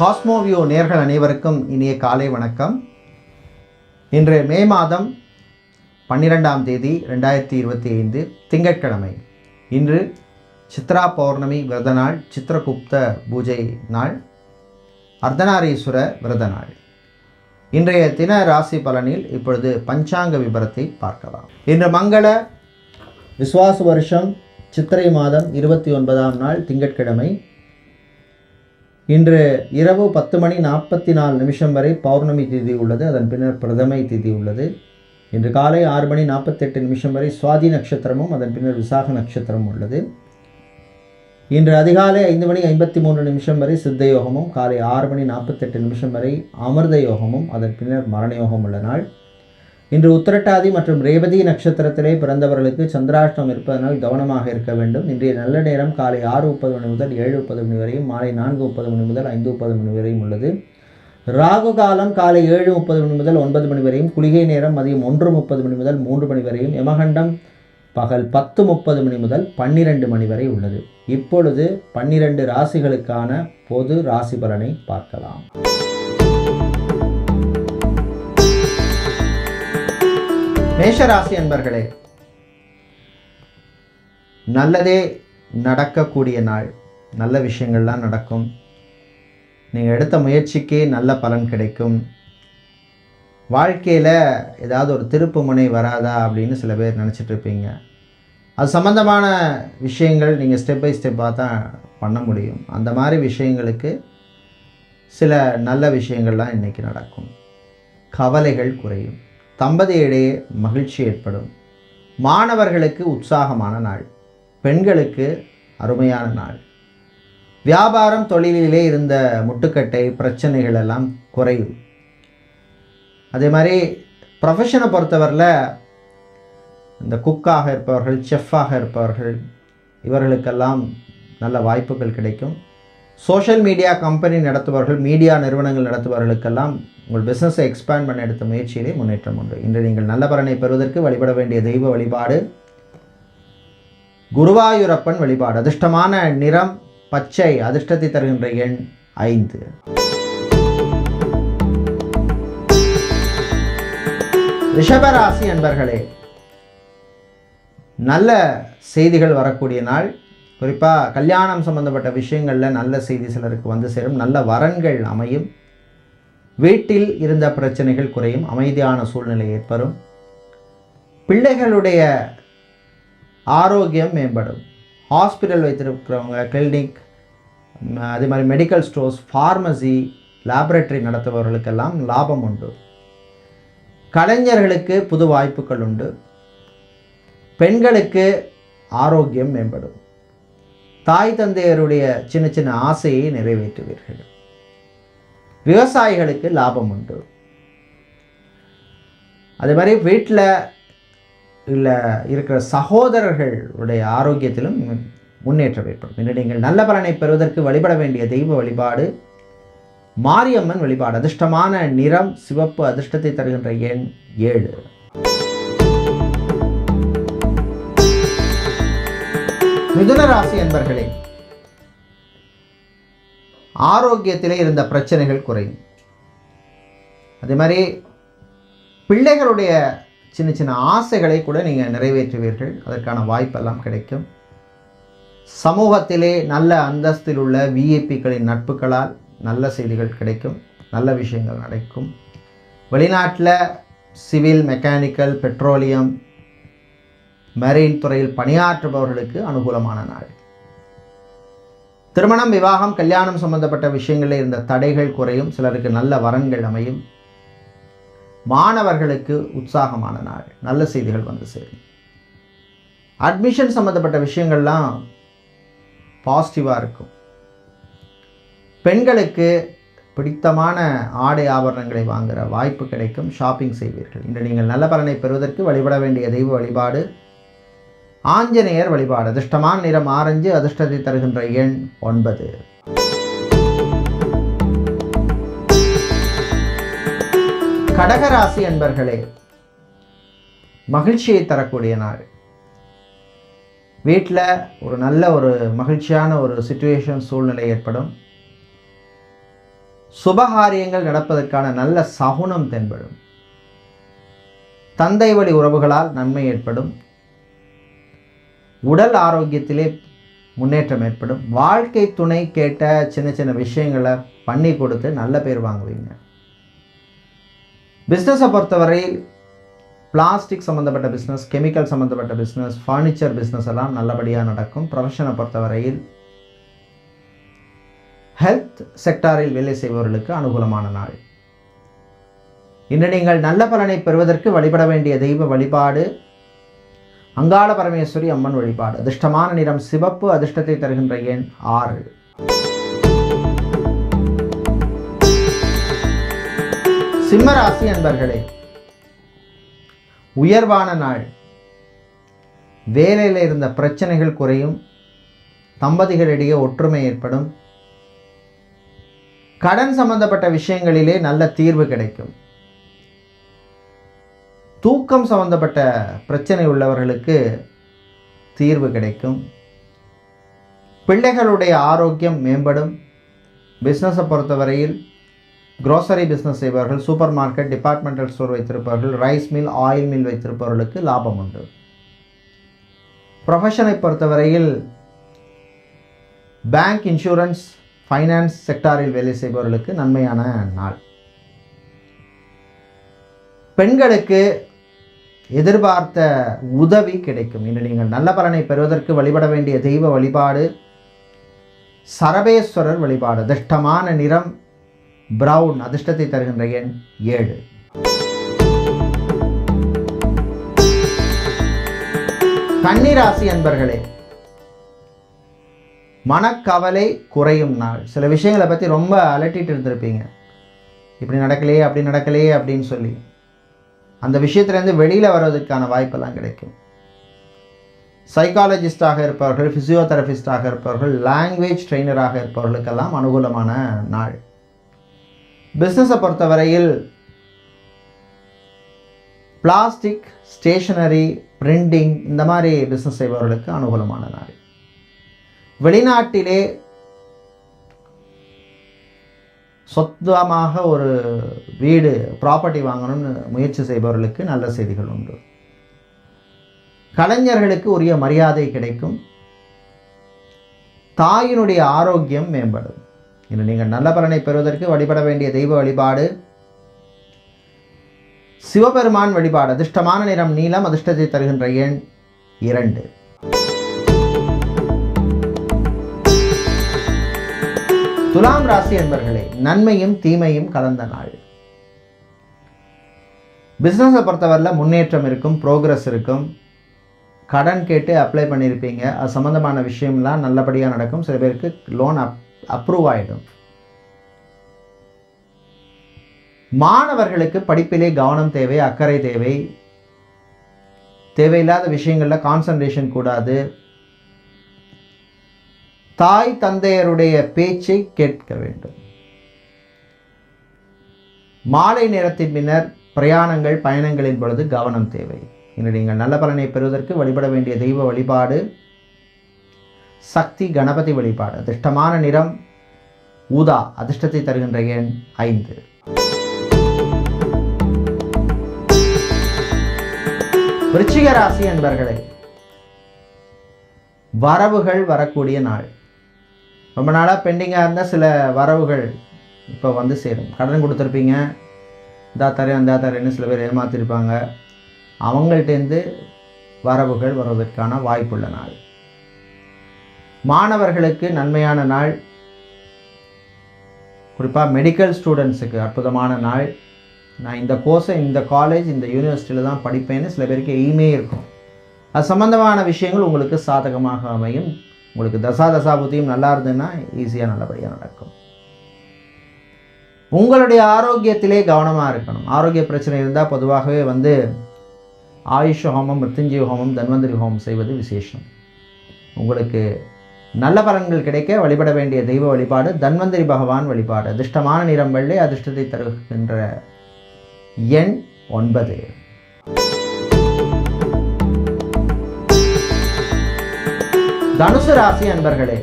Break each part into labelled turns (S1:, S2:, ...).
S1: காஸ்மோவியோ நேர்கள் அனைவருக்கும் இனிய காலை வணக்கம். இன்று மே மாதம் பன்னிரெண்டாம் தேதி ரெண்டாயிரத்தி இருபத்தி ஐந்து திங்கட்கிழமை. இன்று சித்ரா பௌர்ணமி விரத நாள் சித்திரகுப்த பூஜை நாள் அர்த்தநாரீஸ்வர விரத நாள். இன்றைய தின ராசி பலனில் இப்பொழுது பஞ்சாங்க விபரத்தை பார்க்கலாம். இன்று மங்கள விஸ்வாச வருஷம் சித்திரை மாதம் இருபத்தி ஒன்பதாம் நாள் திங்கட்கிழமை. இன்று இரவு பத்து மணி நாற்பத்தி நாலு நிமிஷம் வரை பௌர்ணமி திதி உள்ளது. அதன் பின்னர் பிரதமை திதி உள்ளது. இன்று காலை ஆறு மணி நாற்பத்தெட்டு நிமிஷம் வரை சுவாதி நட்சத்திரமும் அதன் பின்னர் விசாக நட்சத்திரமும் உள்ளது. இன்று அதிகாலை ஐந்து மணி ஐம்பத்தி மூன்று நிமிஷம் வரை சித்த யோகமும் காலை ஆறு மணி நாற்பத்தெட்டு நிமிஷம் வரை அமிர்த யோகமும் அதன் பின்னர் மரண யோகம் உள்ள நாள். இன்று உத்திரட்டாதி மற்றும் ரேவதி நட்சத்திரத்திலே பிறந்தவர்களுக்கு சந்திராஷ்டம் இருப்பதனால் கவனமாக இருக்க வேண்டும். இன்றைய நல்ல நேரம் காலை ஆறு முப்பது மணி முதல் ஏழு முப்பது மணி வரையும் மாலை நான்கு முப்பது மணி முதல் ஐந்து முப்பது மணி வரையும் உள்ளது. ராகு காலம் காலை ஏழு முப்பது மணி முதல் ஒன்பது மணி வரையும் குளிகை நேரம் மதியம் ஒன்று முப்பது மணி முதல் மூன்று மணி வரையும் யமகண்டம் பகல் பத்து முப்பது மணி முதல் பன்னிரண்டு மணி வரை உள்ளது. இப்பொழுது பன்னிரண்டு ராசிகளுக்கான பொது ராசி பலனை பார்க்கலாம். மேஷராசி அன்பர்களே நல்லதே நடக்கக்கூடிய நாள். நல்ல விஷயங்கள்லாம் நடக்கும். நீங்கள் எடுத்த முயற்சிக்கே நல்ல பலன் கிடைக்கும். வாழ்க்கையில் ஏதாவது ஒரு திருப்பு முனை வராதா அப்படின்னு சில பேர் நினச்சிட்டு இருப்பீங்க. அது சம்மந்தமான விஷயங்கள் நீங்கள் ஸ்டெப் பை ஸ்டெப்பாக தான் பண்ண முடியும். அந்த மாதிரி விஷயங்களுக்கு சில நல்ல விஷயங்கள்லாம் இன்றைக்கி நடக்கும். கவலைகள் குறையும். தம்பதியிடையே மகிழ்ச்சி ஏற்படும். மாணவர்களுக்கு உற்சாகமான நாள். பெண்களுக்கு அருமையான நாள். வியாபாரம் தொழிலிலே இருந்த முட்டுக்கட்டை பிரச்சனைகள் எல்லாம் குறையும். அதே மாதிரி ப்ரொஃபஷனை பொறுத்தவரையில் இந்த குக்காக இருப்பவர்கள் செஃப்பாக இருப்பவர்கள் இவர்களுக்கெல்லாம் நல்ல வாய்ப்புகள் கிடைக்கும். சோஷியல் மீடியா கம்பெனி நடத்துபவர்கள் மீடியா நிறுவனங்கள் நடத்துபவர்களுக்கெல்லாம் உங்கள் பிஸ்னஸை எக்ஸ்பேண்ட் பண்ண எடுத்த முயற்சியிலே முன்னேற்றம் உண்டு. இன்று நீங்கள் நல்ல பலனை பெறுவதற்கு வழிபட வேண்டிய தெய்வ வழிபாடு குருவாயூரப்பன் வழிபாடு அதிர்ஷ்டமான நிறம் பச்சை அதிர்ஷ்டத்தை தருகின்ற எண் ஐந்து. ரிஷபராசி அன்பர்களே நல்ல செய்திகள் வரக்கூடிய நாள். குறிப்பாக கல்யாணம் சம்பந்தப்பட்ட விஷயங்களில் நல்ல செய்தி சிலருக்கு வந்து சேரும். நல்ல வரன்கள் அமையும். வீட்டில் இருந்த பிரச்சனைகள் குறையும். அமைதியான சூழ்நிலை ஏற்படும். பிள்ளைகளுடைய ஆரோக்கியம் மேம்படும். ஹாஸ்பிட்டல் வைத்திருக்கிறவங்க கிளினிக் அதே மாதிரி மெடிக்கல் ஸ்டோர்ஸ் ஃபார்மசி லேபரேட்டரி நடத்துபவர்களுக்கெல்லாம் லாபம் உண்டு. கலைஞர்களுக்கு புது வாய்ப்புகள் உண்டு. பெண்களுக்கு ஆரோக்கியம் மேம்படும். தாய் தந்தையருடைய சின்ன சின்ன ஆசையை நிறைவேற்றுவீர்கள். விவசாயிகளுக்கு லாபம் உண்டு. அதே மாதிரி வீட்டில் இல்லை இருக்கிற சகோதரர்களுடைய ஆரோக்கியத்திலும் முன்னேற்றம் ஏற்படும். இன்று நீங்கள் நல்ல பலனை பெறுவதற்கு வழிபட வேண்டிய தெய்வ வழிபாடு மாரியம்மன் வழிபாடு அதிர்ஷ்டமான நிறம் சிவப்பு அதிர்ஷ்டத்தை தருகின்ற எண் ஏழு. மிதுன ராசி என்பர்களே ஆரோக்கியத்திலே இருந்த பிரச்சனைகள் குறையும். அதே மாதிரி பிள்ளைகளுடைய சின்ன சின்ன ஆசைகளை கூட நீங்கள் நிறைவேற்றுவீர்கள். அதற்கான வாய்ப்பெல்லாம் கிடைக்கும். சமூகத்திலே நல்ல அந்தஸ்தில் உள்ள விஐபிக்களின் நட்புகளால் நல்ல செய்திகள் கிடைக்கும். நல்ல விஷயங்கள் நடக்கும். வெளிநாட்டில் சிவில் மெக்கானிக்கல் பெட்ரோலியம் மெரெயின் துறையில் பணியாற்றுபவர்களுக்கு அனுகூலமான நாள். திருமணம் விவாகம் கல்யாணம் சம்பந்தப்பட்ட விஷயங்களில் இருந்த தடைகள் குறையும் சிலருக்கு நல்ல வரங்கள் அமையும். மாணவர்களுக்கு உற்சாகமான நாள். நல்ல செய்திகள் வந்து சேரும். அட்மிஷன் சம்மந்தப்பட்ட விஷயங்கள்லாம் பாசிட்டிவாக இருக்கும். பெண்களுக்கு பிடித்தமான ஆடை ஆபரணங்களை வாங்குகிற வாய்ப்பு கிடைக்கும். ஷாப்பிங் செய்வீர்கள். இன்று நீங்கள் நல்ல பலனை பெறுவதற்கு வழிபட வேண்டிய தெய்வ வழிபாடு ஆஞ்சநேயர் வழிபாடு அதிர்ஷ்டமான நிறம் ஆரஞ்சு அதிர்ஷ்டத்தை தருகின்ற எண் ஒன்பது. கடகராசி அன்பர்களே மகிழ்ச்சியை தரக்கூடிய நாள். வீட்டில் ஒரு நல்ல ஒரு மகிழ்ச்சியான ஒரு சுச்சுவேஷன் சூழ்நிலை ஏற்படும். சுபகாரியங்கள் நடப்பதற்கான நல்ல சகுனம் தென்படும். தந்தை வழி உறவுகளால் நன்மை ஏற்படும். உடல் ஆரோக்கியத்திலே முன்னேற்றம் ஏற்படும். வாழ்க்கை துணை கேட்ட சின்ன சின்ன விஷயங்களை பண்ணி கொடுத்து நல்ல பேர் வாங்குவீங்க. பிஸ்னஸை பொறுத்தவரையில் பிளாஸ்டிக் சம்மந்தப்பட்ட பிஸ்னஸ் கெமிக்கல் சம்மந்தப்பட்ட பிஸ்னஸ் ஃபர்னிச்சர் பிஸ்னஸ் எல்லாம் நல்லபடியாக நடக்கும். ப்ரொஃபஷனை பொறுத்தவரையில் ஹெல்த் செக்டாரில் வேலை செய்பவர்களுக்கு அனுகூலமான நாள். இன்று நீங்கள் நல்ல பலனை பெறுவதற்கு வழிபட வேண்டிய தெய்வ வழிபாடு அங்காள பரமேஸ்வரி அம்மன் வழிபாடு. அதிர்ஷ்டமான நிறம் சிவப்பு அதிர்ஷ்டத்தை தருகின்ற எண் ஆறு. சிம்மராசி அன்பர்களே உயர்வான நாள். வேலையில் இருந்த பிரச்சனைகள் குறையும் தம்பதிகளிடையே ஒற்றுமை ஏற்படும். கடன் சம்பந்தப்பட்ட விஷயங்களிலே நல்ல தீர்வு கிடைக்கும். தூக்கம் சம்பந்தப்பட்ட பிரச்சனை உள்ளவர்களுக்கு தீர்வு கிடைக்கும். பிள்ளைகளுடைய ஆரோக்கியம் மேம்படும். பிஸ்னஸை பொறுத்தவரையில் க்ரோசரி பிஸ்னஸ் செய்பவர்கள் சூப்பர் மார்க்கெட் டிபார்ட்மெண்டல் ஸ்டோர் வைத்திருப்பவர்கள் ரைஸ் மில் ஆயில் மில் வைத்திருப்பவர்களுக்கு லாபம் உண்டு. ப்ரொஃபஷனை பொறுத்தவரையில் பேங்க் இன்சூரன்ஸ் ஃபைனான்ஸ் செக்டாரில் வேலை செய்பவர்களுக்கு நன்மையான நாள். பெண்களுக்கு எதிர்பார்த்த உதவி கிடைக்கும். இன்று நீங்கள் நல்ல பலனை பெறுவதற்கு வழிபட வேண்டிய தெய்வ வழிபாடு சரபேஸ்வரர் வழிபாடு அதிர்ஷ்டமான நிறம் பிரவுன் அதிர்ஷ்டத்தை தருகின்ற எண் ஏழு. கன்னிராசி அன்பர்களே மனக்கவலை குறையும் நாள். சில விஷயங்களை பற்றி ரொம்ப அலட்டிட்டு இருந்திருப்பீங்க. இப்படி நடக்கலையே அப்படி நடக்கலையே அப்படின்னு சொல்லி. அந்த விஷயத்துலேருந்து வெளியில் வர்றதுக்கான வாய்ப்பெல்லாம் கிடைக்கும். சைக்காலஜிஸ்டாக இருப்பவர்கள் ஃபிசியோதெரபிஸ்டாக இருப்பவர்கள் லாங்குவேஜ் ட்ரெயினராக இருப்பவர்களுக்கெல்லாம் அனுகூலமான நாள். பிஸ்னஸை பொறுத்தவரையில் பிளாஸ்டிக் ஸ்டேஷனரி பிரிண்டிங் இந்த மாதிரி பிஸ்னஸ் செய்பவர்களுக்கு அனுகூலமான நாள். வெளிநாட்டிலே சொந்தமாக ஒரு வீடு ப்ராப்பர்ட்டி வாங்கணும்னு முயற்சி செய்பவர்களுக்கு நல்ல செய்திகள் உண்டு. கலைஞர்களுக்கு உரிய மரியாதை கிடைக்கும். தாயினுடைய ஆரோக்கியம் மேம்படும். இன்று நீங்கள் நல்ல பலனை பெறுவதற்கு வழிபட வேண்டிய தெய்வ வழிபாடு. சிவபெருமான் வழிபாடு அதிர்ஷ்டமான நிறம் நீளம் அதிர்ஷ்டத்தை தருகின்ற எண் இரண்டு. துலாம் ராசி என்பர்களே நன்மையும் தீமையும் கலந்த நாள். பிஸ்னஸை பொறுத்தவரையில் முன்னேற்றம் இருக்கும் ப்ரோக்ரஸ் இருக்கும். கடன் கேட்டு அப்ளை பண்ணியிருப்பீங்க. அது சம்மந்தமான விஷயம்லாம் நல்லபடியாக நடக்கும். சில பேருக்கு லோன் அப் அப்ரூவ் ஆகிடும் மாணவர்களுக்கு படிப்பிலே கவனம் தேவை அக்கறை தேவை. தேவையில்லாத விஷயங்களில் கான்சன்ட்ரேஷன் கூடாது. தாய் தந்தையருடைய பேச்சை கேட்க வேண்டும். மாலை நேரத்தின் பின்னர் பிரயாணங்கள் பயணங்களின் பொழுது கவனம் தேவை. இன்று நீங்கள் நல்ல பலனை பெறுவதற்கு வழிபட வேண்டிய தெய்வ வழிபாடு சக்தி கணபதி வழிபாடு அதிர்ஷ்டமான நிறம் ஊதா அதிர்ஷ்டத்தை தருகின்ற எண் ஐந்து. விருச்சிக ராசி என்பர்களே வரவுகள் வரக்கூடிய நாள். ரொம்ப நாளாக பெண்டிங்காக இருந்தால் சில வரவுகள் இப்போ வந்து சேரும். கடன் கொடுத்துருப்பீங்க. இந்தா தரேன் இந்தா தரேன்னு சில பேர் ஏமாத்திருப்பாங்க. அவங்கள்ட்டேருந்து வரவுகள் வருவதற்கான வாய்ப்புள்ள நாள். மாணவர்களுக்கு நன்மையான நாள். குறிப்பாக மெடிக்கல் ஸ்டூடெண்ட்ஸுக்கு அற்புதமான நாள். நான் இந்த கோர்ஸை இந்த காலேஜ் இந்த யூனிவர்சிட்டியில் தான் படிப்பேன்னு சில பேருக்கு எய்மே இருக்கும். அது சம்மந்தமான விஷயங்கள் உங்களுக்கு சாதகமாக அமையும். உங்களுக்கு தசா தசா புத்தியும் நல்லா இருந்ததுன்னா ஈஸியாக நல்லபடியாக நடக்கும். உங்களுடைய ஆரோக்கியத்திலே கவனமாக இருக்கணும். ஆரோக்கிய பிரச்சனை இருந்தால் பொதுவாகவே வந்து ஆயுஷ ஹோமம் மிருத்யுஞ்சய ஹோமம் தன்வந்திரி ஹோமம் செய்வது விசேஷம். உங்களுக்கு நல்ல பலன்கள் கிடைக்க வழிபட வேண்டிய தெய்வ வழிபாடு தன்வந்திரி பகவான் வழிபாடு. அதிர்ஷ்டமான நிறம் வெள்ளை அதிர்ஷ்டத்தை தருகின்ற எண் ஒன்பது. தனுசு ராசி அன்பர்களே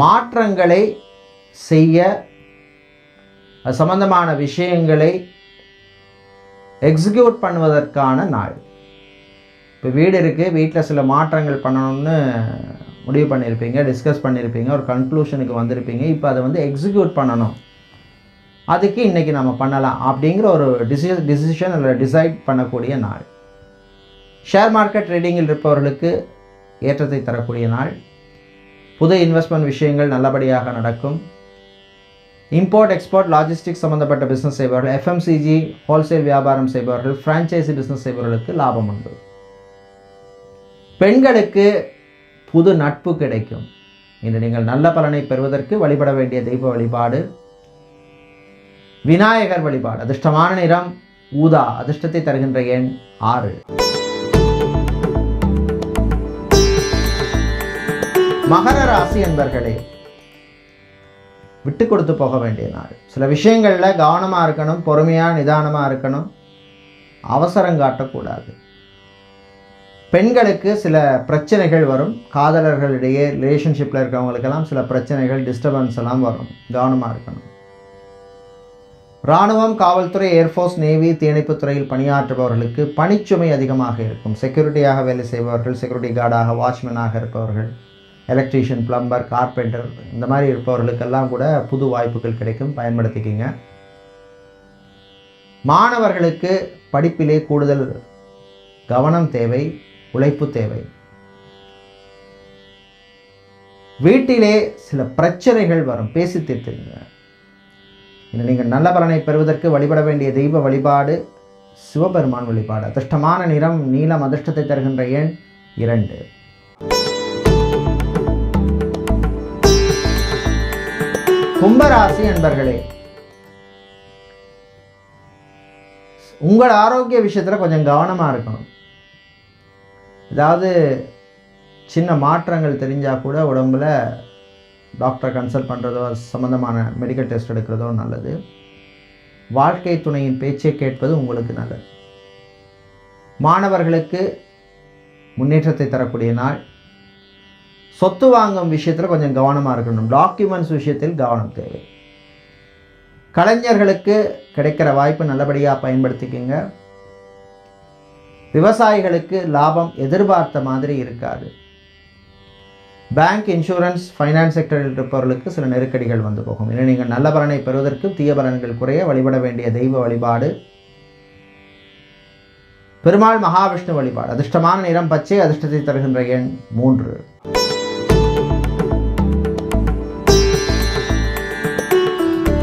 S1: மாற்றங்களை செய்ய சம்பந்தமான விஷயங்களை எக்ஸிக்யூட் பண்ணுவதற்கான நாள். இப்போ வீடு இருக்குது வீட்டில் சில மாற்றங்கள் பண்ணணும்னு முடிவு பண்ணியிருப்பீங்க டிஸ்கஸ் பண்ணியிருப்பீங்க ஒரு கன்க்ளூஷனுக்கு வந்திருப்பீங்க இப்போ அதை வந்து எக்ஸிக்யூட் பண்ணணும். அதுக்கு இன்றைக்கி நம்ம பண்ணலாம் அப்படிங்கிற ஒரு டிசி டிசிஷன் இல்லை டிசைட் பண்ணக்கூடிய நாள். ஷேர் மார்க்கெட் ட்ரேடிங்கில் இருப்பவர்களுக்கு ஏற்றத்தை தரக்கூடிய நாள். புது இன்வெஸ்ட்மெண்ட் விஷயங்கள் நல்லபடியாக நடக்கும். இம்போர்ட் எக்ஸ்போர்ட் லாஜிஸ்டிக்ஸ் சம்மந்தப்பட்ட பிஸ்னஸ் செய்பவர்கள் எஃப்எம்சிஜி ஹோல்சேல் வியாபாரம் செய்பவர்கள் ஃப்ரான்ச்சைசி பிஸ்னஸ் செய்பவர்களுக்கு லாபம் உண்டு. பெண்களுக்கு புது நட்பு கிடைக்கும். இன்று நீங்கள் நல்ல பலனை பெறுவதற்கு வழிபட வேண்டிய தெய்வ வழிபாடு. விநாயகர் வழிபாடு அதிர்ஷ்டமான நிறம் ஊதா அதிர்ஷ்டத்தை தருகின்ற எண் ஆறு. மகர ராசி என்பர்களே விட்டு கொடுத்து போக வேண்டிய நாள். சில விஷயங்களில் கவனமாக இருக்கணும் பொறுமையாக நிதானமாக இருக்கணும். அவசரம் காட்டக்கூடாது. பெண்களுக்கு சில பிரச்சனைகள் வரும். காதலர்களிடையே ரிலேஷன்ஷிப்பில் இருக்கிறவங்களுக்கெல்லாம் சில பிரச்சனைகள் டிஸ்டர்பன்ஸ் எல்லாம் வரும். கவனமாக இருக்கணும். இராணுவம் காவல்துறை ஏர்ஃபோர்ஸ் நேவி தீயணைப்புத் துறையில் பணியாற்றுபவர்களுக்கு பணிச்சுமை அதிகமாக இருக்கும். செக்யூரிட்டியாக வேலை செய்பவர்கள் செக்யூரிட்டி கார்டாக வாட்ச்மேனாக இருப்பவர்கள். எலக்ட்ரீஷியன் பிளம்பர் கார்பெண்டர் இந்த மாதிரி இருப்பவர்களுக்கெல்லாம் கூட புது வாய்ப்புகள் கிடைக்கும். பயன்படுத்திக்கிங்க. மாணவர்களுக்கு படிப்பிலே கூடுதல் கவனம் தேவை உழைப்பு தேவை. வீட்டிலே சில பிரச்சனைகள் வரும். பேசி தீர்த்துங்க இன்று நீங்கள் நல்ல பலனை பெறுவதற்கு வழிபட வேண்டிய தெய்வ வழிபாடு சிவபெருமான் வழிபாடு. அதிர்ஷ்டமான நிறம் நீலம் அதிர்ஷ்டத்தை தருகின்ற எண் இரண்டு. கும்பராசி என்பர்களே உங்கள் ஆரோக்கிய விஷயத்தில் கொஞ்சம் கவனமாக இருக்கணும். ஏதாவது சின்ன மாற்றங்கள் தெரிஞ்சால் கூட உடம்புல டாக்டரை கன்சல்ட் பண்ணுறதோ சம்மந்தமான மெடிக்கல் டெஸ்ட் எடுக்கிறதோ நல்லது. வாழ்க்கை துணையின் பேச்சை கேட்பது உங்களுக்கு நல்லது. மாணவர்களுக்கு முன்னேற்றத்தை தரக்கூடிய நாள். சொத்து வாங்கும் விஷயத்தில் கொஞ்சம் கவனமாக இருக்கணும். டாக்குமெண்ட்ஸ் விஷயத்தில் கவனம் தேவை. கலைஞர்களுக்கு கிடைக்கிற வாய்ப்பு நல்லபடியாக பயன்படுத்திக்கங்க. விவசாயிகளுக்கு லாபம் எதிர்பார்த்த மாதிரி இருக்காது. பேங்க் இன்சூரன்ஸ் ஃபைனான்ஸ் செக்டரில் இருப்பவர்களுக்கு சில நெருக்கடிகள் வந்து போகும். இல்லை நீங்கள் நல்ல பலனை பெறுவதற்கு தீய பலன்கள் குறைய வழிபட வேண்டிய தெய்வ வழிபாடு. பெருமாள் மகாவிஷ்ணு வழிபாடு. அதிர்ஷ்டமான நிறம் பச்சை அதிர்ஷ்டத்தை தருகின்ற எண் மூன்று.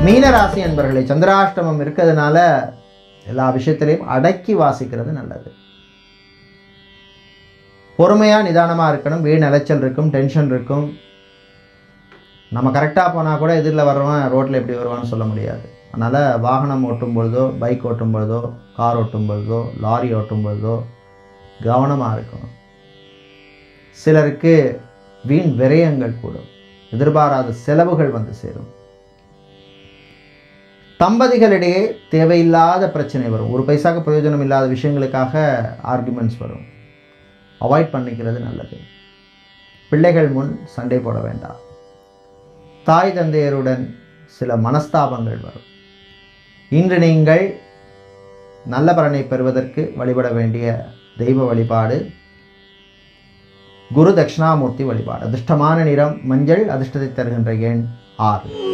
S1: மீனராசி என்பர்களை சந்திராஷ்டமம் இருக்கிறதுனால எல்லா விஷயத்திலையும் அடக்கி வாசிக்கிறது நல்லது. பொறுமையாக நிதானமாக இருக்கணும் வீண் அலைச்சல் இருக்கும் டென்ஷன் இருக்கும். நம்ம கரெக்டாக போனால் கூட எதிரில் வர்றவன் ரோட்டில் எப்படி வருவான்னு சொல்ல முடியாது. அதனால் வாகனம் ஓட்டும் பொழுதோ பைக் ஓட்டும் பொழுதோ கார் ஓட்டும் பொழுதோ லாரி ஓட்டும் பொழுதோ கவனமாக இருக்கணும். சிலருக்கு வீண் விரயங்கள் கூடும். எதிர்பாராத செலவுகள் வந்து சேரும். தம்பதிகளிடையே தேவையில்லாத பிரச்சனை வரும். ஒரு பைசாக்கு பிரயோஜனம் இல்லாத விஷயங்களுக்காக ஆர்குமெண்ட்ஸ் வரும். அவாய்ட் பண்ணிக்கிறது நல்லது. பிள்ளைகள் முன் சண்டை போட வேண்டாம். தாய் தந்தையருடன் சில மனஸ்தாபங்கள் வரும். இன்று நீங்கள் நல்ல பலனை பெறுவதற்கு வழிபட வேண்டிய தெய்வ வழிபாடு குரு தட்சிணாமூர்த்தி வழிபாடு. அதிர்ஷ்டமான நிறம் மஞ்சள் அதிர்ஷ்டத்தை தருகின்ற எண் ஆறு.